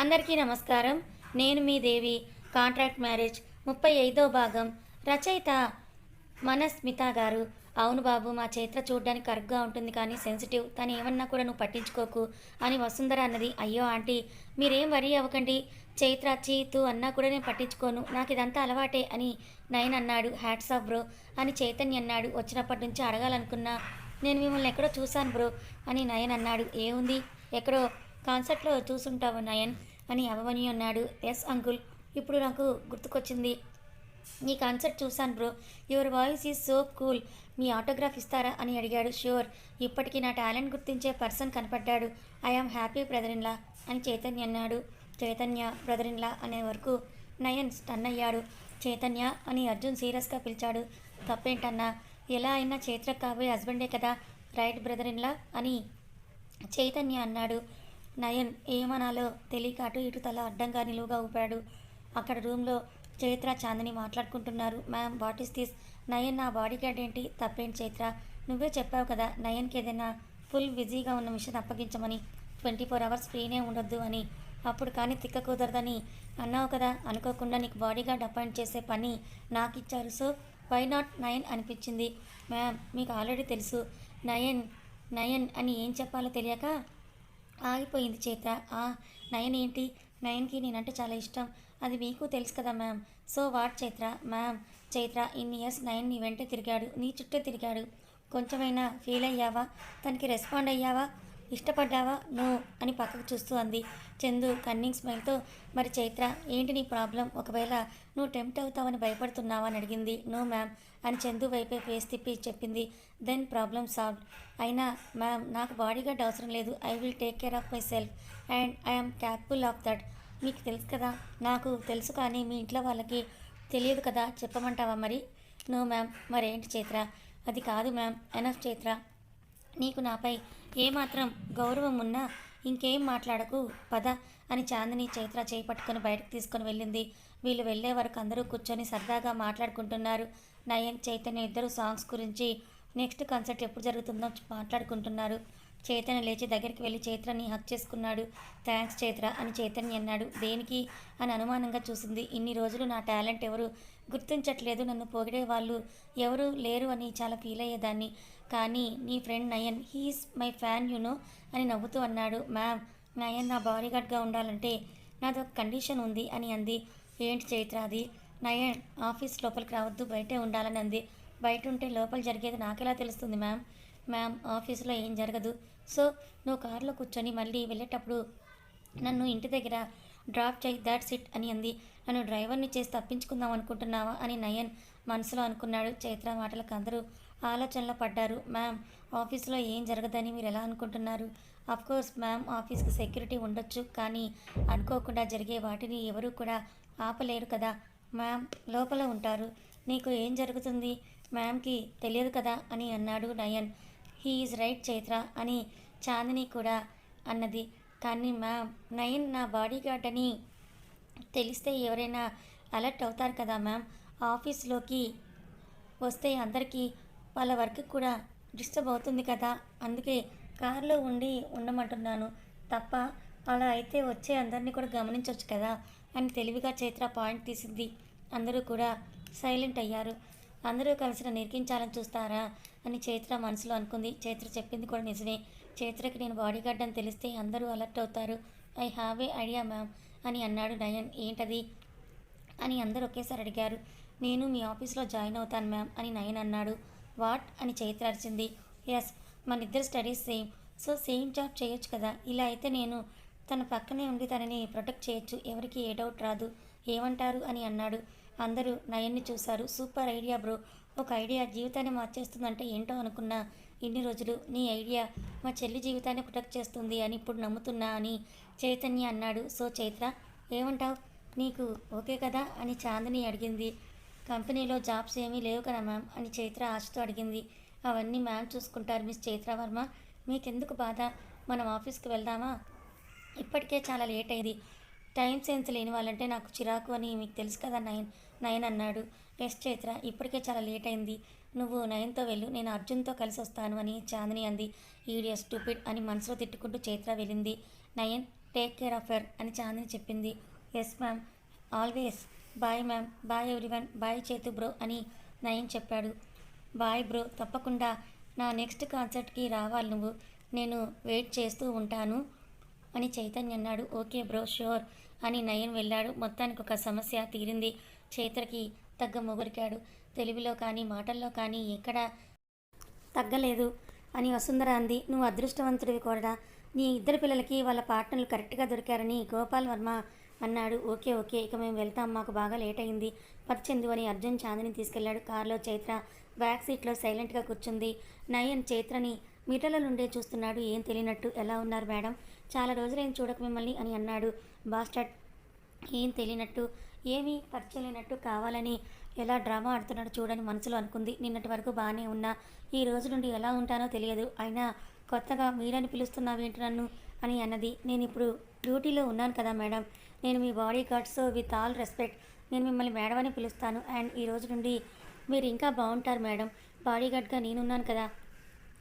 అందరికీ నమస్కారం. నేను మీ దేవి. కాంట్రాక్ట్ మ్యారేజ్ ముప్పై ఐదో భాగం. రచయిత మనస్మిత గారు. అవును బాబు మా చైత్ర చూడడానికి కరుగ్గా ఉంటుంది కానీ సెన్సిటివ్. తను ఏమన్నా కూడా నువ్వు పట్టించుకోకు అని వసుంధర అన్నది. అయ్యో ఆంటీ మీరేం వరీ అవ్వకండి. చైత్ర చీతు అన్నా కూడా నేను పట్టించుకోను. నాకు ఇదంతా అలవాటే అని నయన్ అన్నాడు. హ్యాట్స్ ఆఫ్ బ్రో అని చైతన్య అన్నాడు. వచ్చినప్పటి నుంచి అడగాలనుకున్నా నేను మిమ్మల్ని ఎక్కడో చూశాను బ్రో అని నయన్ అన్నాడు. ఏముంది? ఎక్కడో కాన్సర్ట్లో చూసుంటావు నయన్. అని అవమని అన్నాడు. Yes uncle. ఇప్పుడు నాకు గుర్తుకొచ్చింది. నీ కాన్సర్ట్ చూశాను bro. Your voice is so cool. Me autograph ఇస్తారా అని అడిగాడు. ష్యూర్. ఇప్పటికీ నా టాలెంట్ గుర్తించే పర్సన్ కనపడ్డాడు. ఐఆమ్ హ్యాపీ బ్రదరిన్లా అని చైతన్య అన్నాడు. చైతన్య బ్రదరిన్లా అనే వరకు నయన్ స్టన్ అయ్యాడు. చైతన్య అని అర్జున్ సీరియస్గా పిలిచాడు. తప్పేంటన్నా? ఎలా అయినా చైత్ర కాబోయే హస్బెండే కదా. రైట్ బ్రదరిన్లా అని చైతన్య అన్నాడు. నయన్ ఏమనాలో తెలియక అటు ఇటు తల అడ్డంగా నిలువుగా ఊపాడు. అక్కడ రూమ్లో చైత్ర చాందని మాట్లాడుకుంటున్నారు. Ma'am what is this Nayan నా బాడీ గార్డ్ ఏంటి? తప్పేంటి చైత్ర? నువ్వే చెప్పావు కదా నయన్కి ఏదైనా ఫుల్ బిజీగా ఉన్న మిషన్ అప్పగించమని. ట్వంటీ ఫోర్ అవర్స్ ఫ్రీనే ఉండొద్దు అని. అప్పుడు కానీ తిక్క కుదరదని అన్నావు కదా అనుకోకుండా నీకు బాడీ గార్డ్ అపాయింట్ చేసే పని నాకు ఇచ్చారు సో వై నాట్ నయన్ అనిపించింది. మ్యామ్ మీకు ఆల్రెడీ తెలుసు. నయన్ నయన్ అని ఏం చెప్పాలో తెలియక ఆగిపోయింది చేత ఆ నయన్ ఏంటి? నయన్కి నేనంటే చాలా ఇష్టం. అది మీకు తెలుసు కదా ma'am. So what Chaitra? Ma'am Chaitra ఇన్ని ఇయర్స్ నయన్ నీ వెంటే తిరిగాడు. నీ చుట్టే తిరిగాడు. కొంచెమైనా ఫీల్ అయ్యావా? తనకి రెస్పాండ్ అయ్యావా? ఇష్టపడ్డావా? నో అని పక్కకు చూస్తూ అంది చందు కన్నింగ్ స్మైల్తో. మరి చైత్ర ఏంటి నీ ప్రాబ్లం? ఒకవేళ నువ్వు టెంప్ట్ అవుతావని భయపడుతున్నావా? అని అడిగింది. నో మ్యామ్ అని చందు వైపే ఫేస్ తిప్పి చెప్పింది. దెన్ ప్రాబ్లం సాల్వ్ అయినా మ్యామ్ నాకు బాడీ గార్డ్ అవసరం లేదు. I will take care of myself and I'm capable of that. మీకు తెలుసు కదా? నాకు తెలుసు కానీ మీ ఇంట్లో వాళ్ళకి తెలియదు కదా? చెప్పమంటావా మరి? No ma'am. మరేంటి చైత్ర? అది కాదు మ్యామ్. ఎనఫ్ చైత్ర. నీకు నాపై ఏమాత్రం గౌరవం ఉన్నా ఇంకేం మాట్లాడకు పద అని చాందిని చైత్ర చేపట్టుకుని బయటకు తీసుకొని వెళ్ళింది. వీళ్ళు వెళ్ళే వరకు అందరూ కూర్చొని సరదాగా మాట్లాడుకుంటున్నారు. నయన్ చైతన్య ఇద్దరు సాంగ్స్ గురించి నెక్స్ట్ కన్సర్ట్ ఎప్పుడు జరుగుతుందో మాట్లాడుకుంటున్నారు. చైతన్య లేచి దగ్గరికి వెళ్ళి చైత్రని హక్ చేసుకున్నాడు. థ్యాంక్స్ చైత్ర అని చైతన్య అన్నాడు. దేనికి? అని అనుమానంగా చూసింది. ఇన్ని రోజులు నా టాలెంట్ ఎవరు గుర్తించట్లేదు. నన్ను పొగిడే వాళ్ళు ఎవరు లేరు అని చాలా ఫీల్ అయ్యేదాన్ని. కానీ నీ friend Nayan he's my fan you know అని నవ్వుతూ అన్నాడు. మ్యామ్ నయన్ నా బాడీగార్డ్గా ఉండాలంటే నాదొక కండిషన్ ఉంది అని అంది. ఏంటి చైత్ర అది? నయన్ ఆఫీస్ లోపలికి రావద్దు బయటే ఉండాలని అంది. బయట ఉంటే లోపల జరిగేది నాకెలా తెలుస్తుంది మ్యామ్? మ్యామ్ ఆఫీసులో ఏం జరగదు. సో నువ్వు కారులో కూర్చొని మళ్ళీ వెళ్ళేటప్పుడు నన్ను ఇంటి దగ్గర డ్రాప్ చేయి దాట్స్ ఇట్ అని అంది. నన్ను డ్రైవర్ని చేసి తప్పించుకుందాం అనుకుంటున్నావా అని నయన్ మనసులో అనుకున్నాడు. చైత్ర మాటలకు అందరూ ఆలోచనలో పడ్డారు. మ్యామ్ ఆఫీస్లో ఏం జరగదని మీరు ఎలా అనుకుంటున్నారు? కోర్స్ మ్యామ్ ఆఫీస్కి సెక్యూరిటీ ఉండొచ్చు కానీ అనుకోకుండా జరిగే వాటిని ఎవరూ కూడా ఆపలేరు కదా. మ్యామ్ లోపల ఉంటారు. నీకు ఏం జరుగుతుంది? మ్యామ్కి తెలియదు కదా అని అన్నాడు Nayan. He is right Chaitra అని చాందిని కూడా అన్నది. కానీ మ్యామ్ నయన్ నా బాడీ గార్డ్ అని తెలిస్తే ఎవరైనా అలర్ట్ అవుతారు కదా మ్యామ్ ఆఫీస్లోకి వస్తే అందరికీ వాళ్ళ వర్క్ కూడా డిస్టర్బ్ అవుతుంది కదా? అందుకే కారులో ఉండి ఉండమంటున్నాను. తప్ప అలా అయితే వచ్చే అందరినీ కూడా గమనించవచ్చు కదా? అని తెలివిగా చైత్ర పాయింట్ తీసింది. అందరూ కూడా సైలెంట్ అయ్యారు. అందరూ కలిసి నన్ను చూస్తారా? అని చైత్ర మనసులో అనుకుంది. చైత్ర చెప్పింది కూడా నిజమే. చైత్రకి నేను బాడీ గార్డ్ అని తెలిస్తే అందరూ అలర్ట్ అవుతారు. I have a idea ma'am అని అన్నాడు నయన్. ఏంటది? అని అందరూ ఒకేసారి అడిగారు. నేను మీ ఆఫీస్లో జాయిన్ అవుతాను మ్యామ్ అని నయన్ అన్నాడు. వాట్ అని చైత్ర అరిచింది. ఎస్ మన ఇద్దరు studies same so same job చేయొచ్చు కదా. ఇలా అయితే నేను తన పక్కనే ఉండి తనని ప్రొటెక్ట్ చేయొచ్చు. ఎవరికి ఏ డౌట్ రాదు. ఏమంటారు? అని అన్నాడు. అందరూ నయన్ని చూశారు. సూపర్ ఐడియా బ్రో ఒక ఐడియా జీవితాన్ని మార్చేస్తుందంటే ఏంటో అనుకున్నా. ఇన్ని రోజులు నీ ఐడియా మా చెల్లి జీవితాన్ని ప్రొటెక్ట్ చేస్తుంది అని ఇప్పుడు నమ్ముతున్నా అని చైతన్య అన్నాడు. సో చైత్ర ఏమంటావు? నీకు ఓకే కదా అని చాందిని అడిగింది. కంపెనీలో జాబ్స్ ఏమీ లేవు కదా మ్యామ్ అని చైత్ర ఆశతో అడిగింది. అవన్నీ మ్యామ్ చూసుకుంటారు మిస్ చైత్ర వర్మ మీకెందుకు బాధ? మనం ఆఫీస్కి వెళ్దామా? ఇప్పటికే చాలా లేట్ అయింది. టైం సెన్స్ లేని వాళ్ళంటే నాకు చిరాకు అని మీకు తెలుసు కదా నయన్ నయన్ అన్నాడు. ఎస్ చైత్ర ఇప్పటికే చాలా లేట్ అయింది. నువ్వు నయన్తో వెళ్ళు నేను అర్జున్తో కలిసి వస్తాను అని చాందిని అంది. ఈడియస్ స్టూపిడ్ అని మనసులో తిట్టుకుంటూ చైత్ర వెళ్ళింది. Nayan take care of her అని చాందిని చెప్పింది. Yes ma'am always bye ma'am bye everyone bye Chethu bro అని నయన్ చెప్పాడు. బాయ్ బ్రో తప్పకుండా నా నెక్స్ట్ కాన్సర్ట్కి రావాలి నువ్వు. నేను వెయిట్ చేస్తూ ఉంటాను అని చైతన్య అన్నాడు. ఓకే బ్రో షూర్ అని నయన్ వెళ్ళాడు. మొత్తానికి ఒక సమస్య తీరింది. చైత్రకి తగ్గ మొగురికాడు తెలివిలో కానీ మాటల్లో కానీ ఎక్కడా తగ్గలేదు అని వసుంధర అంది. నువ్వు అదృష్టవంతుడివి కూడా నీ ఇద్దరు పిల్లలకి వాళ్ళ పార్ట్నర్లు కరెక్ట్గా దొరికారని గోపాల్ వర్మ అన్నాడు. Okay okay. ఇక మేము వెళ్తాం. మాకు బాగా లేట్ అయింది. పచ్చందు అని అర్జున్ చాందిని తీసుకెళ్ళాడు. కారులో చైత్ర బ్యాక్ సీట్లో సైలెంట్గా కూర్చుంది. నయన్ చైత్రని మీటర్ల నుండే చూస్తున్నాడు. ఏం తెలియనట్టు? ఎలా ఉన్నారు మేడం? చాలా రోజులైన చూడక మిమ్మల్ని అని అన్నాడు. బాస్టర్డ్ ఏం తెలియనట్టు? ఏమీ పరిచయం లేనట్టు కావాలని ఎలా డ్రామా ఆడుతున్నాడో చూడని మనసులో అనుకుంది. నిన్నటి వరకు బాగానే ఉన్నా. ఈ రోజు నుండి ఎలా ఉంటానో తెలియదు. అయినా కొత్తగా మీరని పిలుస్తున్నావేంటి నన్ను అని అన్నది. నేను ఇప్పుడు డ్యూటీలో ఉన్నాను కదా మేడం. నేను మీ body guards with all respect నేను మిమ్మల్ని మేడం అని పిలుస్తాను. అండ్ ఈ రోజు నుండి మీరు ఇంకా బాగుంటారు మేడం. బాడీ గార్డ్గా నేనున్నాను కదా.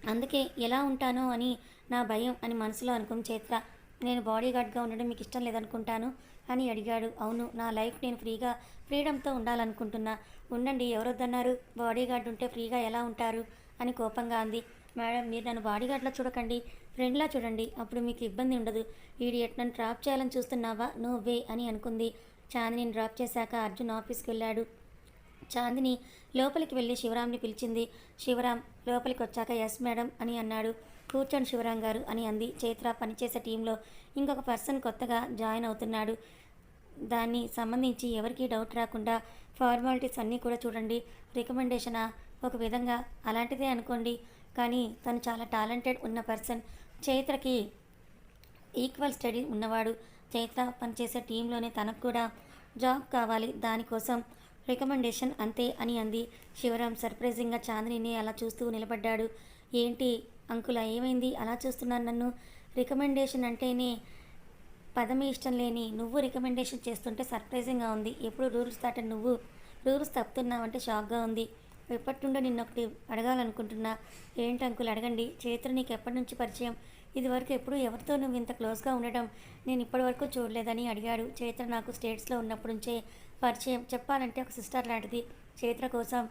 అందుకే ఎలా ఉంటానో అని నా భయం అని మనసులో అనుకుని చేత్ర. నేను బాడీ గార్డ్గా ఉండడం మీకు ఇష్టం లేదనుకుంటాను. అని అడిగాడు. అవును నా లైఫ్ నేను ఫ్రీగా ఫ్రీడమ్తో ఉండాలనుకుంటున్నా. ఉండండి ఎవరొద్దన్నారు? బాడీగార్డ్ ఉంటే ఫ్రీగా ఎలా ఉంటారు? అని కోపంగా అంది. మేడం మీరు నన్ను బాడీగార్డ్లా చూడకండి ఫ్రెండ్లా చూడండి. అప్పుడు మీకు ఇబ్బంది ఉండదు. ఈడియట్ నన్ను డ్రాప్ చేయాలని చూస్తున్నావా? నో వే అని అనుకుంది. చాందిని డ్రాప్ చేశాక అర్జున్ ఆఫీస్కి వెళ్ళాడు. చాందిని లోపలికి వెళ్ళి శివరాంని పిలిచింది. శివరాం లోపలికి వచ్చాక ఎస్ మేడం అని అన్నాడు. కూర్చోండి శివరాం గారు అని అంది. చైత్ర పనిచేసే టీంలో ఇంకొక పర్సన్ కొత్తగా జాయిన్ అవుతున్నాడు. దాన్ని సంబంధించి ఎవరికీ డౌట్ రాకుండా ఫార్మాలిటీస్ అన్నీ కూడా చూడండి. రికమెండేషనా ఒక విధంగా అలాంటిదే అనుకోండి. కానీ తను చాలా టాలెంటెడ్ ఉన్న పర్సన్. చైత్రకి ఈక్వల్ స్టడీ ఉన్నవాడు. చైత్ర పనిచేసే టీంలోనే తనకు కూడా జాబ్ కావాలి. దానికోసం రికమెండేషన్ అంతే అని అంది. శివరాం సర్ప్రైజింగ్గా చాందిని అలా చూస్తూ నిలబడ్డాడు. ఏంటి అంకుల ఏమైంది? అలా చూస్తున్నాను నన్ను. రికమెండేషన్ అంటేనే పదమి ఇష్టం లేని నువ్వు రికమెండేషన్ చేస్తుంటే సర్ప్రైజింగ్గా ఉంది. ఎప్పుడు రూల్స్ దాట నువ్వు రూల్స్ తప్పుతున్నావంటే షాక్గా ఉంది. ఎప్పటి నుండో నిన్న ఒకటి అడగాలనుకుంటున్నా. ఏంటి అంకుల్ అడగండి. చైత్ర నీకు ఎప్పటి నుంచి పరిచయం? ఇదివరకు ఎప్పుడు ఎవరితో నువ్వు ఇంత క్లోజ్గా ఉండడం నేను ఇప్పటివరకు చూడలేదని అడిగాడు. చైత్ర నాకు స్టేట్స్లో ఉన్నప్పటి నుంచే పరిచయం. చెప్పాలంటే ఒక సిస్టర్ లాంటిది. చైత్ర కోసం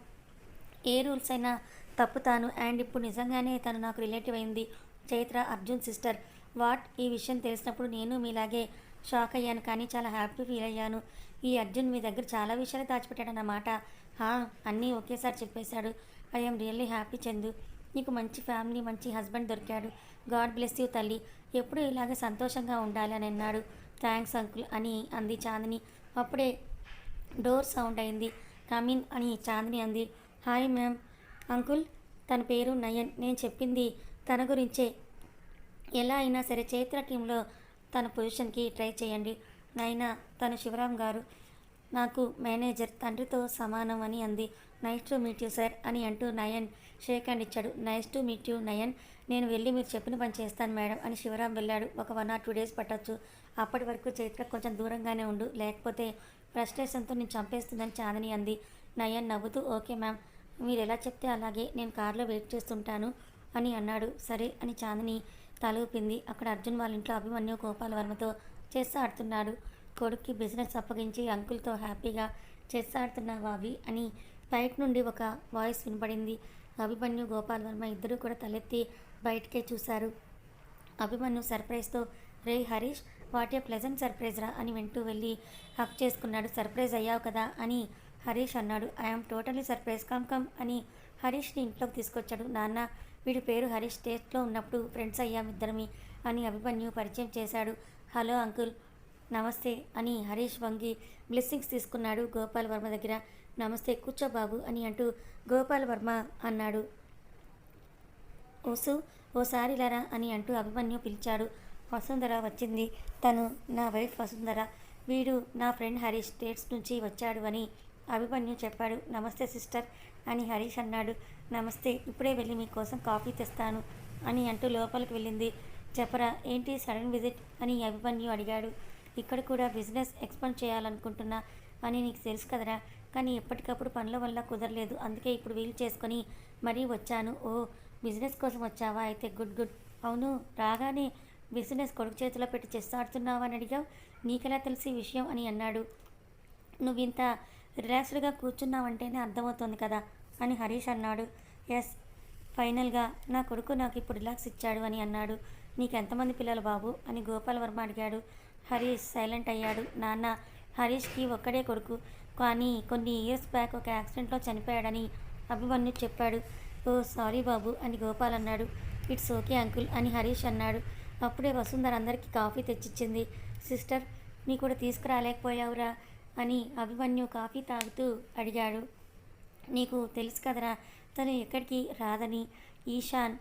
ఏ రూల్స్ అయినా తప్పుతాను. అండ్ ఇప్పుడు నిజంగానే తను నాకు రిలేటివ్ అయింది. చైత్ర అర్జున్ సిస్టర్. వాట్? ఈ విషయం తెలిసినప్పుడు నేను మీలాగే షాక్ అయ్యాను కానీ చాలా హ్యాపీ ఫీల్ అయ్యాను. ఈ అర్జున్ మీ దగ్గర చాలా విషయాలు దాచిపెట్టాడన్నమాట. హా అన్నీ ఒకేసారి చెప్పేశాడు. I'm really happy Chandu. నీకు మంచి ఫ్యామిలీ మంచి హస్బెండ్ దొరికాడు. గాడ్ బ్లెస్ యూ తల్లి. ఎప్పుడు ఇలాగే సంతోషంగా ఉండాలి అని అన్నాడు. థ్యాంక్స్ అంకుల్ అని అంది చాందిని. అప్పుడే డోర్ సౌండ్ అయింది. కమిన్ అని చాందిని అంది. Hi ma'am. అంకుల్ తన పేరు నయన్. నేను చెప్పింది తన గురించే. ఎలా అయినా సరే చైత్ర టీంలో తన పొజిషన్కి ట్రై చేయండి. నైనా తను శివరాం గారు నాకు మేనేజర్ తండ్రితో సమానం అని అంది. Nice to meet you sir అని అంటూ నయన్ షేక్ హ్యాండ్ ఇచ్చాడు. Nice to meet you Nayan. నేను వెళ్ళి మీరు చెప్పిన పని చేస్తాను మేడం అని శివరాం వెళ్ళాడు. ఒక వన్ ఆర్ టూ డేస్ పట్టొచ్చు. అప్పటి వరకు చైత్ర కొంచెం దూరంగానే ఉండు. లేకపోతే ఫ్రస్ట్రేషన్తో నేను చంపేస్తుందని చాందని అంది. నయన్ నవ్వుతూ ఓకే మ్యామ్. మీరు ఎలా చెప్తే అలాగే నేను కారులో వెయిట్ చేస్తుంటాను అని అన్నాడు. సరే అని చాందని తలూపింది. అక్కడ అర్జున్ వాళ్ళ ఇంట్లో అభిమన్యు గోపాల్ వర్మతో చెస్ ఆడుతున్నాడు. కొడుక్కి బిజినెస్ అప్పగించి అంకుల్తో హ్యాపీగా చెస్ ఆడుతున్నావా అవి అని బయట నుండి ఒక వాయిస్ వినపడింది. అభిమన్యు గోపాల్ వర్మ ఇద్దరూ కూడా తలెత్తి బయటకే చూశారు. అభిమన్యు సర్ప్రైజ్తో రే Harish what a pleasant surprise రా అని వెంటూ వెళ్ళి హక్ చేసుకున్నాడు సర్ప్రైజ్ అయ్యావు కదా అని హరీష్ అన్నాడు. I'm totally surprise come come అని హరీష్ని ఇంట్లోకి తీసుకొచ్చాడు. నాన్న వీడి పేరు హరీష్. స్టేట్లో ఉన్నప్పుడు ఫ్రెండ్స్ అయ్యాం అని అభిమన్యు పరిచయం చేశాడు. Hello uncle. నమస్తే అని హరీష్ వంగి బ్లెస్సింగ్స్ తీసుకున్నాడు గోపాల్ వర్మ దగ్గర. నమస్తే కూర్చో బాబు అని అంటూ గోపాల్ వర్మ అన్నాడు. ఓసు ఓసారి లరా అని అంటూ అభిమన్యు పిలిచాడు. వసుంధర వచ్చింది. తను నా వైఫ్ వసుంధర. వీడు నా ఫ్రెండ్ హరీష్ స్టేట్స్ నుంచి వచ్చాడు అని అభిమన్యు చెప్పాడు. నమస్తే సిస్టర్ అని హరీష్ అన్నాడు. నమస్తే ఇప్పుడే వెళ్ళి మీకోసం కాఫీ తెస్తాను అని అంటూ లోపలికి వెళ్ళింది. చెప్పరా ఏంటి సడన్ విజిట్ అని అభిమన్యు అడిగాడు. ఇక్కడ కూడా బిజినెస్ ఎక్స్పాండ్ చేయాలనుకుంటున్నా అని నీకు తెలుసు కదరా కానీ ఎప్పటికప్పుడు పనుల వల్ల కుదరలేదు. అందుకే ఇప్పుడు వీలు చేసుకొని మరీ వచ్చాను. ఓ బిజినెస్ కోసం వచ్చావా? అయితే గుడ్ గుడ్. అవును రాగానే బిజినెస్ కొడుకు చేతిలో పెట్టి చెస్ ఆడుతున్నావా అని అడిగావు? నీకెలా తెలిసి విషయం అని అన్నాడు. నువ్వు ఇంత రిలాక్స్డ్గా కూర్చున్నావంటేనే అర్థమవుతుంది కదా. అని హరీష్ అన్నాడు. ఎస్ ఫైనల్గా నా కొడుకు నాకు ఇప్పుడు రిలాక్స్ ఇచ్చాడు అని అన్నాడు. నీకు ఎంతమంది పిల్లలు బాబు? అని గోపాల్ వర్మ అడిగాడు. హరీష్ సైలెంట్ అయ్యాడు. నాన్న హరీష్కి ఒక్కడే కొడుకు. కానీ కొన్ని ఇయర్స్ బ్యాక్ ఒక యాక్సిడెంట్లో చనిపోయాడని అభిమన్యు చెప్పాడు. ఓ సారీ బాబు అని గోపాల్ అన్నాడు. ఇట్స్ ఓకే అంకుల్ అని హరీష్ అన్నాడు. అప్పుడే వసుంధర అందరికీ కాఫీ తెచ్చిచ్చింది. సిస్టర్ నీ కూడా తీసుకురాలేకపోయావురా అని అభిమన్యు కాఫీ తాగుతూ అడిగాడు. నీకు తెలుసు కదరా తను ఎక్కడికి రాదని. ఈశాన్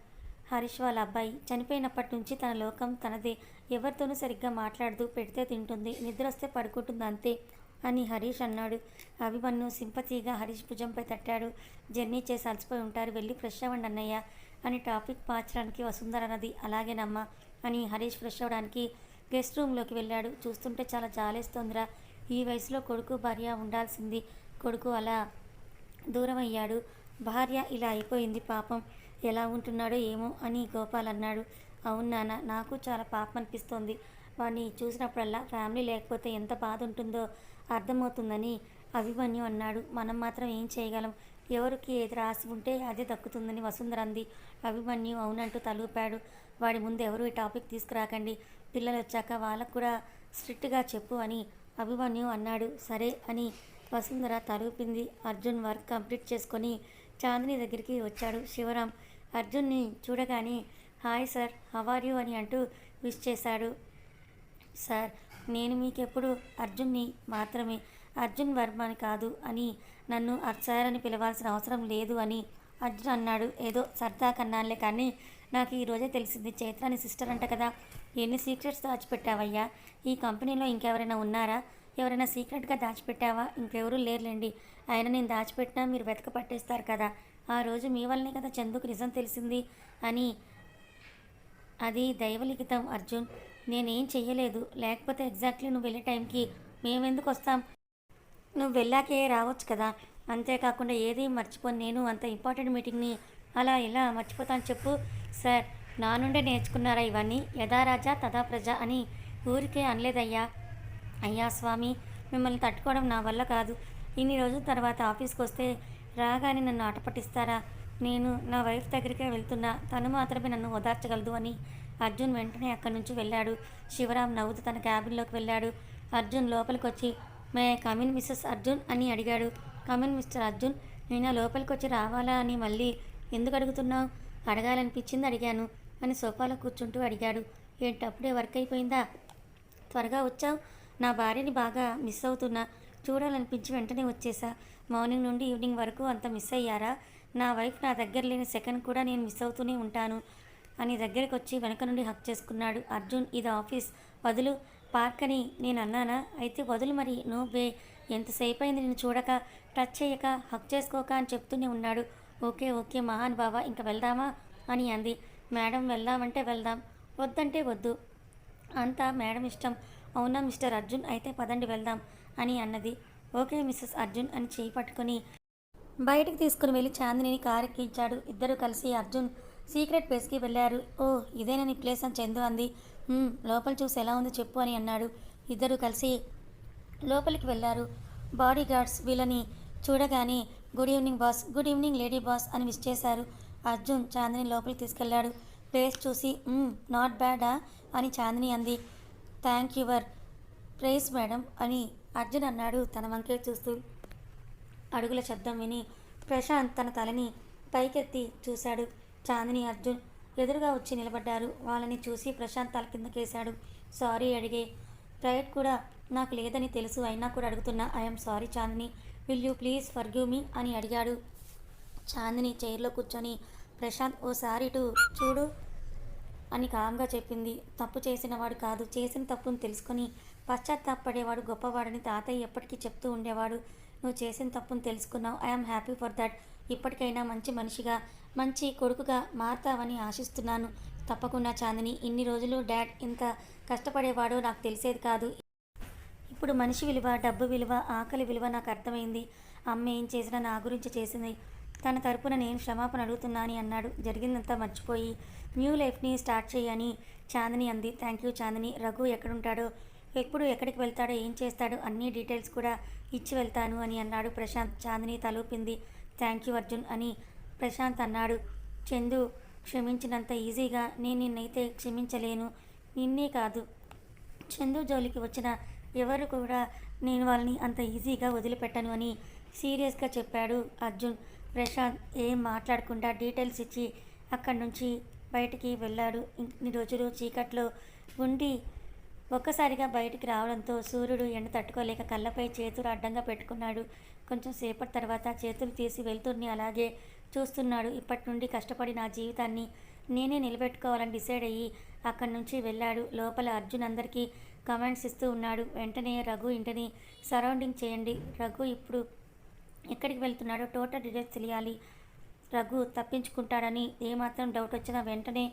హరీష్ వాళ్ళ అబ్బాయి చనిపోయినప్పటి నుంచి తన లోకం తనదే. ఎవరితోనూ సరిగ్గా మాట్లాడదు పెడితే తింటుంది నిద్ర వస్తే పడుకుంటుంది అంతే అని హరీష్ అన్నాడు. అభిమన్ను సింపతిగా హరీష్ భుజంపై తట్టాడు. జర్నీ చేసి అలసిపోయి ఉంటారు. వెళ్ళి ఫ్రెష్ అవ్వండి అన్నయ్య అని టాపిక్ మార్చడానికి వసుంధర అన్నది అలాగేనమ్మా అని హరీష్ ఫ్రెష్ అవ్వడానికి గెస్ట్ రూమ్లోకి వెళ్ళాడు. చూస్తుంటే చాలా జాలేస్తోందిరా. ఈ వయసులో కొడుకు భార్య ఉండాల్సింది. కొడుకు అలా దూరం అయ్యాడు భార్య ఇలా అయిపోయింది పాపం. ఎలా ఉంటున్నాడో ఏమో అని గోపాల్ అన్నాడు. అవును నాన్న నాకు చాలా పాపం అనిపిస్తోంది. వాడిని చూసినప్పుడల్లా ఫ్యామిలీ లేకపోతే ఎంత బాధ ఉంటుందో అర్థమవుతుందని అభిమన్యు అన్నాడు. మనం మాత్రం ఏం చేయగలం? ఎవరికి ఏది రాసి ఉంటే అదే దక్కుతుందని వసుంధర అంది. అభిమన్యు అవునంటూ తలూపాడు. వాడి ముందు ఎవరు ఈ టాపిక్ తీసుకురాకండి. పిల్లలు వచ్చాక వాళ్ళకు కూడా స్ట్రిక్ట్గా చెప్పు అని అభిమన్యు అన్నాడు. సరే అని వసుంధర తలూపింది. అర్జున్ వర్క్ కంప్లీట్ చేసుకొని చాందిని దగ్గరికి వచ్చాడు. శివరాం అర్జున్ని చూడగానే హాయ్ సార్ హవార్ యూ? అని అంటూ విష్ చేశాడు. సార్ నేను మీకెప్పుడు అర్జున్ని మాత్రమే అర్జున్ వర్మని కాదు అని నన్ను సార్ అని పిలవాల్సిన అవసరం లేదు అని అర్జున్ అన్నాడు. ఏదో సరదా కన్నానులే కానీ నాకు ఈరోజే తెలిసింది. చైత్రాని సిస్టర్ అంట కదా. ఎన్ని సీక్రెట్స్ దాచిపెట్టావయ్యా? ఈ కంపెనీలో ఇంకెవరైనా ఉన్నారా? ఎవరైనా సీక్రెట్గా దాచిపెట్టావా? ఇంకెవరూ లేరులేండి. అయినా నేను దాచిపెట్టినా మీరు వెతక పట్టేస్తారు కదా. ఆ రోజు మీ వల్లనే కదా చందుకు నిజం తెలిసింది అని అది దైవలిఖితం అర్జున్. నేనేం చెయ్యలేదు. లేకపోతే ఎగ్జాక్ట్లీ నువ్వు వెళ్ళే టైంకి మేమెందుకు వస్తాం? నువ్వు వెళ్ళాకే రావచ్చు కదా. అంతేకాకుండా ఏది మర్చిపోను నేను. అంత ఇంపార్టెంట్ మీటింగ్ని అలా ఇలా మర్చిపోతాను చెప్పు. సార్ నా నుండే నేర్చుకున్నారా ఇవన్నీ? యథారాజా తథా ప్రజ అని ఊరికే అనలేదయ్యా. అయ్యా స్వామి మిమ్మల్ని తట్టుకోవడం నా వల్ల కాదు. ఇన్ని రోజుల తర్వాత ఆఫీస్కి వస్తే రాగానే నన్ను ఆటపట్టిస్తారా నేను నా వైఫ్ దగ్గరికే వెళ్తున్నా. తను మాత్రమే నన్ను ఓదార్చగలదు అని అర్జున్ వెంటనే అక్కడి నుంచి వెళ్ళాడు. శివరాం నవ్వుతూ తన క్యాబిన్లోకి వెళ్ళాడు. అర్జున్ లోపలికి వచ్చి మే కమిన్ మిస్సెస్ అర్జున్ అని అడిగాడు. Come in Mister Arjun. నేను లోపలికి వచ్చి రావాలా అని మళ్ళీ ఎందుకు అడుగుతున్నావు? అడగాలనిపించింది అడిగాను అని సోఫాలో కూర్చుంటూ అడిగాడు. ఏంటప్పుడే వర్క్ అయిపోయిందా? త్వరగా వచ్చావు? నా భార్యని బాగా మిస్ అవుతున్నా. చూడాలనిపించి వెంటనే వచ్చేసా. మార్నింగ్ నుండి ఈవినింగ్ వరకు అంత మిస్ అయ్యారా? నా వైఫ్ నా దగ్గర లేని సెకండ్ కూడా నేను మిస్ అవుతూనే ఉంటాను అని దగ్గరికి వచ్చి వెనక నుండి హక్ చేసుకున్నాడు. అర్జున్ ఇది ఆఫీస్. వదులు పార్క్ అని నేను అన్నానా? అయితే వదులు మరి నో వే ఎంతసేపు అయింది నేను చూడక? టచ్ చేయక హక్ చేసుకోక అని చెప్తూనే ఉన్నాడు. ఓకే ఓకే మహాన్ బాబా ఇంకా వెళ్దామా? అని అంది. మేడం వెళ్దామంటే వెళ్దాం. వద్దంటే వద్దు. అంతా మేడం ఇష్టం. అవునా మిస్టర్ అర్జున్? అయితే పదండి వెళ్దాం అని అన్నది. ఓకే మిస్సెస్ అర్జున్ అని చేయి పట్టుకుని బయటకు తీసుకుని వెళ్ళి చాందినిని కారు ఇచ్చాడు ఇద్దరు కలిసి అర్జున్ సీక్రెట్ ప్లేస్కి వెళ్ళారు. ఓ ఇదేనా నీ ప్లేస్ అని చందు అంది. లోపల చూసి ఎలా ఉంది చెప్పు అని అన్నాడు. ఇద్దరు కలిసి లోపలికి వెళ్ళారు. బాడీ గార్డ్స్ వీళ్ళని చూడగానే good evening boss good evening lady boss అని విష్ చేశారు. అర్జున్ చాందిని లోపలికి తీసుకెళ్ళాడు ప్లేస్ చూసి నాట్ బ్యాడా అని చాందిని అంది. థ్యాంక్ యువర్ ప్రైజ్ మేడం అని అర్జున్ అన్నాడు తన వంకే చూస్తూ. అడుగుల శబ్దం విని ప్రశాంత్ తన తలని పైకెత్తి చూశాడు. చాందిని అర్జున్ ఎదురుగా వచ్చి నిలబడ్డారు. వాళ్ళని చూసి ప్రశాంత్ తల కిందకేశాడు. సారీ అడిగే ప్రైవేట్ కూడా నాకు లేదని తెలుసు. అయినా కూడా అడుగుతున్నా. I'm sorry Chandini. Will you please forgive me? అని అడిగాడు. చాందిని చైర్లో కూర్చొని ప్రశాంత్ ఓసారి ఇటు చూడు. అని కామ్గా చెప్పింది. తప్పు చేసినవాడు కాదు. చేసిన తప్పును తెలుసుకొని పశ్చాత్తాపడేవాడు గొప్పవాడని తాతయ్య ఎప్పటికీ చెప్తూ ఉండేవాడు. నువ్వు చేసిన తప్పును తెలుసుకున్నావు. I'm happy for that. ఇప్పటికైనా మంచి మనిషిగా మంచి కొడుకుగా మారతావని ఆశిస్తున్నాను. తప్పకుండా చాందిని ఇన్ని రోజులు డాడ్ ఇంత కష్టపడేవాడో నాకు తెలిసేది కాదు. ఇప్పుడు మనిషి విలువ డబ్బు విలువ ఆకలి విలువ నాకు అర్థమైంది. అమ్మ ఏం చేసినా నా గురించి చేసింది. తన తరపున నేను క్షమాపణ అడుగుతున్నా అని అన్నాడు. జరిగిందంతా మర్చిపోయి న్యూ లైఫ్ని స్టార్ట్ చేయని చాందిని అంది. Thank you Chandini. రఘు ఎక్కడుంటాడో? ఎప్పుడు ఎక్కడికి వెళ్తాడో ఏం చేస్తాడో అన్ని డీటెయిల్స్ కూడా ఇచ్చి వెళ్తాను అని అన్నాడు ప్రశాంత్. చాందిని తలూపింది. థ్యాంక్ యూ అర్జున్ అని ప్రశాంత్ అన్నాడు. చందు క్షమించినంత ఈజీగా నేను నిన్నైతే క్షమించలేను. నిన్నే కాదు. చందు జోలికి వచ్చిన ఎవరు కూడా నేను వాళ్ళని అంత ఈజీగా వదిలిపెట్టను అని సీరియస్గా చెప్పాడు అర్జున్. ప్రశాంత్ ఏం మాట్లాడకుండా డీటెయిల్స్ ఇచ్చి అక్కడి నుంచి బయటికి వెళ్ళాడు. ఇన్ని రోజులు చీకట్లో ఉండి ఒక్కసారిగా బయటికి రావడంతో సూర్యుడు ఎండ తట్టుకోలేక కళ్ళపై చేతులు అడ్డంగా పెట్టుకున్నాడు. కొంచెం సేపటి తర్వాత చేతులు తీసి వెళ్తుర్ని అలాగే చూస్తున్నాడు. ఇప్పటి నుండి కష్టపడి నా జీవితాన్ని నేనే నిలబెట్టుకోవాలని డిసైడ్ అయ్యి అక్కడి నుంచి వెళ్ళాడు. లోపల అర్జున్ అందరికీ కమెంట్స్ ఇస్తూ ఉన్నాడు. వెంటనే రఘు ఇంటిని సరౌండింగ్ చేయండి. రఘు ఇప్పుడు ఎక్కడికి వెళ్తున్నాడో టోటల్ డీటెయిల్స్ తెలియాలి. రఘు తప్పించుకుంటాడని ఏమాత్రం డౌట్ వచ్చినా వెంటనే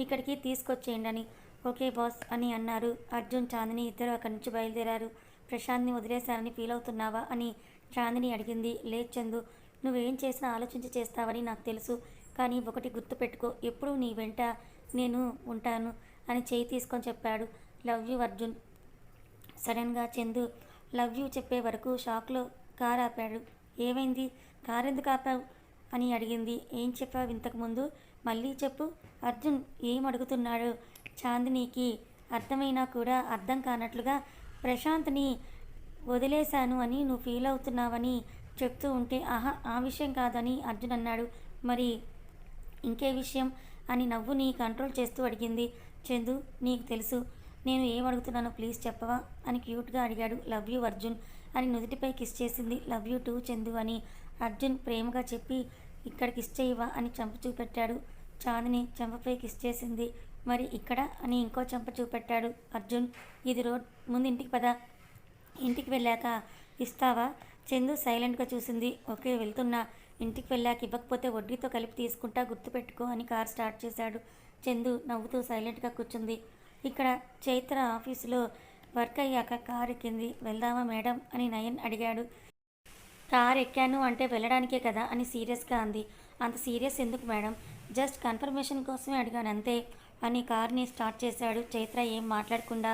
ఇక్కడికి తీసుకొచ్చేయండి అని ఓకే బాస్ అని అన్నారు. అర్జున్ చాందిని ఇద్దరు అక్కడి నుంచి బయలుదేరారు. ప్రశాంత్ని వదిలేశారని ఫీల్ అవుతున్నావా? అని చాందిని అడిగింది. లేదు చందు నువ్వేం చేసినా ఆలోచించి చేస్తావని నాకు తెలుసు. కానీ ఒకటి గుర్తుపెట్టుకో ఎప్పుడు నీ వెంట నేను ఉంటాను అని చేయి తీసుకొని చెప్పాడు. Love you Arjun. సడన్గా చందు లవ్ యూ చెప్పే వరకు షాక్లో కారు ఆపాడు ఏమైంది? కారు ఎందుకు ఆపావు? అని అడిగింది. ఏం చెప్పావు ఇంతకుముందు? మళ్ళీ చెప్పు. అర్జున్ ఏం అడుగుతున్నాడు? చాందినికి అర్థమైనా కూడా అర్థం కానట్లుగా ప్రశాంత్ని వదిలేశాను అని నువ్వు ఫీల్ అవుతున్నావని చెప్తూ ఉంటే ఆహా ఆ విషయం కాదని అర్జున్ అన్నాడు. మరి ఇంకే విషయం అని నవ్వుని కంట్రోల్ చేస్తూ అడిగింది. చందు నీకు తెలుసు నేను ఏం అడుగుతున్నానో ప్లీజ్ చెప్పవా అని క్యూట్గా అడిగాడు లవ్ యూ అర్జున్ అని నుదుటిపై కిస్ చేసింది. లవ్ యూ టూ చందు అని. అర్జున్ ప్రేమగా చెప్పి ఇక్కడ కిస్ చేయవా అని చంప చూపెట్టాడు. చాందిని చెంపపై కిస్ చేసింది. మరి ఇక్కడ? అని ఇంకో చెంప చూపెట్టాడు అర్జున్. ఇది రోడ్ ముందు ఇంటికి పద. ఇంటికి వెళ్ళాక ఇస్తావా? చందు సైలెంట్గా చూసింది. ఓకే వెళ్తున్నా. ఇంటికి వెళ్ళాక ఇవ్వకపోతే వడ్డీతో కలిపి తీసుకుంటా గుర్తుపెట్టుకో అని కార్ స్టార్ట్ చేశాడు. చందు నవ్వుతూ సైలెంట్గా కూర్చుంది. ఇక్కడ చైత్ర ఆఫీసులో వర్క్ అయ్యాక కార్ ఎక్కింది. వెళ్దామా మేడం? అని నయన్ అడిగాడు. కార్ ఎక్కాను అంటే వెళ్ళడానికే కదా అని సీరియస్గా అంది. అంత సీరియస్ ఎందుకు మేడం? జస్ట్ కన్ఫర్మేషన్ కోసమే అడిగాను అంతే. అని కార్ని స్టార్ట్ చేశాడు. చైత్ర ఏం మాట్లాడకుండా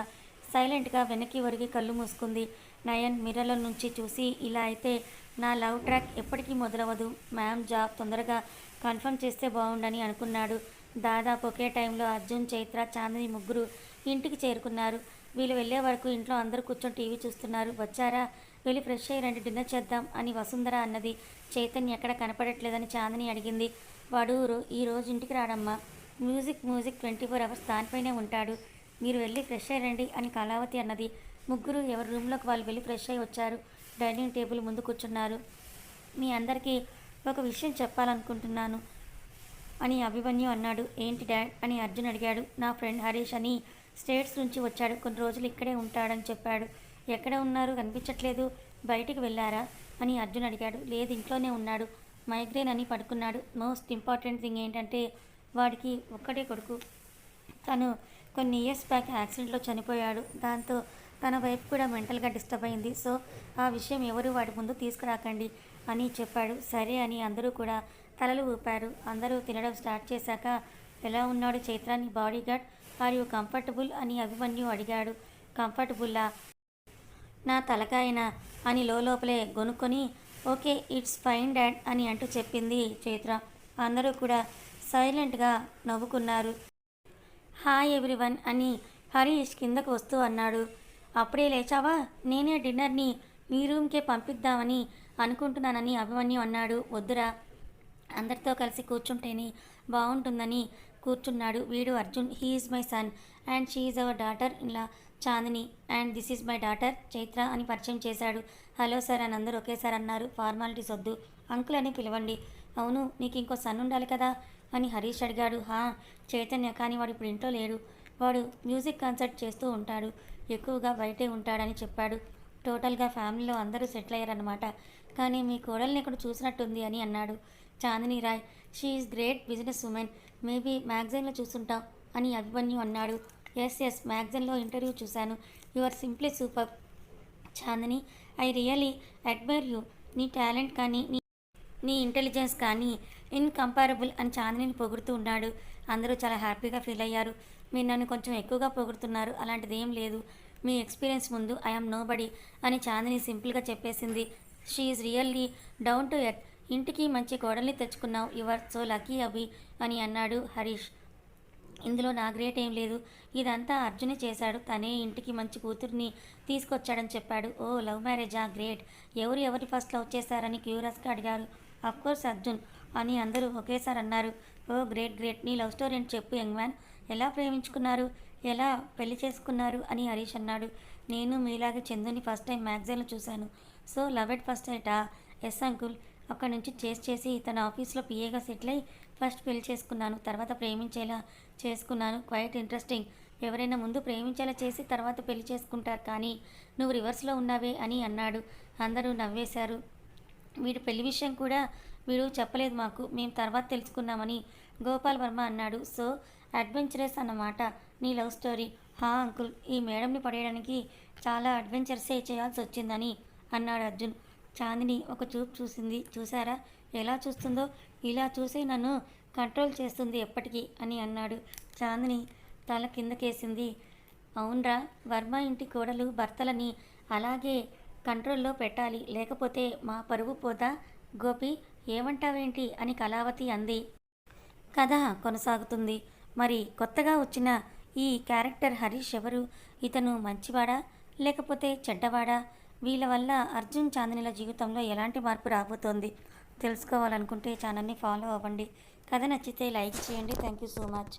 సైలెంట్గా వెనక్కి ఒరిగి కళ్ళు మూసుకుంది. నయన్ మిర్రర్ల నుంచి చూసి ఇలా అయితే నా లవ్ ట్రాక్ ఎప్పటికీ మొదలవదు మ్యామ్ జాబ్ తొందరగా కన్ఫర్మ్ చేస్తే బాగుండని అనుకున్నాడు. దాదాపు ఒకే టైంలో అర్జున్ చైత్ర చాందిని ముగ్గురు ఇంటికి చేరుకున్నారు. వీళ్ళు వెళ్ళే వరకు ఇంట్లో అందరూ కూర్చొని టీవీ చూస్తున్నారు. వచ్చారా? వెళ్ళి ఫ్రెష్ అయ్యి రండి డిన్నర్ చేద్దాం అని వసుంధర అన్నది. చైతన్య ఎక్కడ కనపడట్లేదని చాందిని అడిగింది. వాడు ఈరోజు ఈ రోజు ఇంటికి రాడమ్మా. Music music twenty four hours దానిపైనే ఉంటాడు. మీరు వెళ్ళి ఫ్రెష్ అయ్యి రండి అని కళావతి అన్నది. ముగ్గురు ఎవరి రూమ్లోకి వాళ్ళు వెళ్ళి ఫ్రెష్ అయ్యి వచ్చారు. డైనింగ్ టేబుల్ ముందు కూర్చున్నారు. మీ అందరికీ ఒక విషయం చెప్పాలనుకుంటున్నాను అని అభిమన్యు అన్నాడు. ఏంటి డాడ్? అని అర్జున్ అడిగాడు. నా ఫ్రెండ్ హరీష్ అని స్టేట్స్ నుంచి వచ్చాడు. కొన్ని రోజులు ఇక్కడే ఉంటాడని చెప్పాడు. ఎక్కడ ఉన్నారు? కనిపించట్లేదు. బయటికి వెళ్ళారా? అని అర్జున్ అడిగాడు. లేదు ఇంట్లోనే ఉన్నాడు. మైగ్రేన్ అని పడుకున్నాడు. మోస్ట్ ఇంపార్టెంట్ థింగ్ ఏంటంటే వాడికి ఒక్కడే కొడుకు. తను కొన్ని ఇయర్స్ బ్యాక్ యాక్సిడెంట్లో చనిపోయాడు. దాంతో తన వైపు కూడా మెంటల్గా డిస్టర్బ్ అయింది. సో ఆ విషయం ఎవరు వాడి ముందు తీసుకురాకండి అని చెప్పాడు. సరే అని అందరూ కూడా తలలు ఊపారు. అందరూ తినడం స్టార్ట్ చేశాక ఎలా ఉన్నాడు చైత్రాని బాడీగార్డ్? Are you comfortable? అని అభిమన్యు అడిగాడు. కంఫర్టబుల్లా నా తలకాయన అని లోపలే గొనుక్కొని ఓకే ఇట్స్ ఫైన్ డాడ్ అని అంటూ చెప్పింది చైత్ర. అందరూ కూడా సైలెంట్గా నవ్వుకున్నారు. హాయ్ ఎవ్రీవన్ అని హరీష్ కిందకు వస్తూ అన్నాడు. అప్పుడే లేచావా? నేనే డిన్నర్ని మీ రూమ్కే పంపిద్దామని అనుకుంటున్నానని అభిమన్యు అన్నాడు. వద్దురా. అందరితో కలిసి కూర్చుంటేనే బాగుంటుందని కూర్చున్నాడు వీడు Arjun. He is my son and she is our daughter ఇలా Chandini and this is my daughter Chaitra అని పరిచయం చేశాడు. హలో సార్ అని అందరూ ఒకేసారి అన్నారు. ఫార్మాలిటీస్ వద్దు. అంకుల్ అని పిలవండి. అవును నీకు ఇంకో సన్ ఉండాలి కదా? అని హరీష్ అడిగాడు. హా చైతన్య కానీ వాడు ఇప్పుడు ఇంట్లో లేడు. వాడు మ్యూజిక్ కాన్సర్ట్ చేస్తూ ఉంటాడు. ఎక్కువగా బయటే ఉంటాడని చెప్పాడు. టోటల్గా ఫ్యామిలీలో అందరూ సెటిల్ అయ్యారనమాట కానీ మీ కోడల్ని ఇక్కడ చూసినట్టుంది అని అన్నాడు. Chandini Roy she is great business women. Maybe మ్యాగజైన్లో చూసుంటాం అని అభిమన్యు అన్నాడు. ఎస్ ఎస్ మ్యాగజైన్లో ఇంటర్వ్యూ చూశాను. You are simply super Chandini I really admire you నీ టాలెంట్ కానీ నీ నీ ఇంటెలిజెన్స్ కానీ ఇన్కంపారబుల్ అని చాందినిని పొగుడుతూ ఉన్నాడు. అందరూ చాలా హ్యాపీగా ఫీల్ అయ్యారు. మీరు నన్ను కొంచెం ఎక్కువగా పొగుడుతున్నారు. అలాంటిది ఏం లేదు. మీ ఎక్స్పీరియన్స్ ముందు ఐఎమ్ నో బడీ అని చాందిని సింపుల్గా చెప్పేసింది. She really down to earth ఇంటికి మంచి కోడల్ని తెచ్చుకున్నావు. యువర్ సో లక్కీ అభి అని అన్నాడు హరీష్. ఇందులో నా గ్రేట్ ఏం లేదు. ఇదంతా అర్జునే చేశాడు. తనే ఇంటికి మంచి కూతుర్ని తీసుకొచ్చాడని చెప్పాడు. ఓ లవ్ మ్యారేజా? గ్రేట్. ఎవరు ఎవరు ఫస్ట్ లవ్ చేశారని క్యూరియస్గా అడిగారు. కోర్స్ అర్జున్ అని అందరూ ఒకేసారి అన్నారు. Oh great great. నీ లవ్ స్టోరీ అని చెప్పు యంగ్ మ్యాన్. ఎలా ప్రేమించుకున్నారు? ఎలా పెళ్ళి చేసుకున్నారు? అని హరీష్ అన్నాడు. నేను మీలాగే చందుని ఫస్ట్ టైం మ్యాగజైన్లో చూశాను. సో లవ్ ఎట్ ఫస్ట్ ఎటా ఎస్ అంకుల్. అక్కడి నుంచి చేసి చేసి తన ఆఫీస్లో పిఏగా సెటిల్ అయి ఫస్ట్ పెళ్ళి చేసుకున్నాను తర్వాత ప్రేమించేలా చేసుకున్నాను. Quite interesting. ఎవరైనా ముందు ప్రేమించేలా చేసి తర్వాత పెళ్ళి చేసుకుంటారు కానీ నువ్వు రివర్స్లో ఉన్నావే అని అన్నాడు. అందరూ నవ్వేశారు. వీడి పెళ్ళి విషయం కూడా వీడు చెప్పలేదు మాకు. మేము తర్వాత తెలుసుకున్నామని గోపాల్ వర్మ అన్నాడు. సో అడ్వెంచరస్ అన్నమాట నీ లవ్ స్టోరీ. హా అంకుల్ ఈ మేడంని పడేయడానికి చాలా అడ్వెంచర్సే చేయాల్సి వచ్చిందని అన్నాడు అర్జున్. చాందిని ఒక చూపు చూసింది. చూసారా ఎలా చూస్తుందో? ఇలా చూసి నన్ను కంట్రోల్ చేస్తుంది ఎప్పటికీ అని అన్నాడు. చాందిని తల కిందకేసింది. అవునరా వర్మ ఇంటి కోడలు భర్తలని అలాగే కంట్రోల్లో పెట్టాలి. లేకపోతే మా పరువు పోదా? గోపి ఏమంటావేంటి? అని కళావతి అంది. కథ కొనసాగుతుంది. మరి కొత్తగా వచ్చిన ఈ క్యారెక్టర్ హరీష్ ఎవరు? ఇతను మంచివాడా? లేకపోతే చెడ్డవాడా? వీళ్ళ వల్ల అర్జున్ చాందనిల జీవితంలో ఎలాంటి మార్పు రాబోతోంది? తెలుసుకోవాలనుకుంటే ఛానల్ని ఫాలో అవ్వండి. కథ నచ్చితే లైక్ చేయండి. Thank you so much.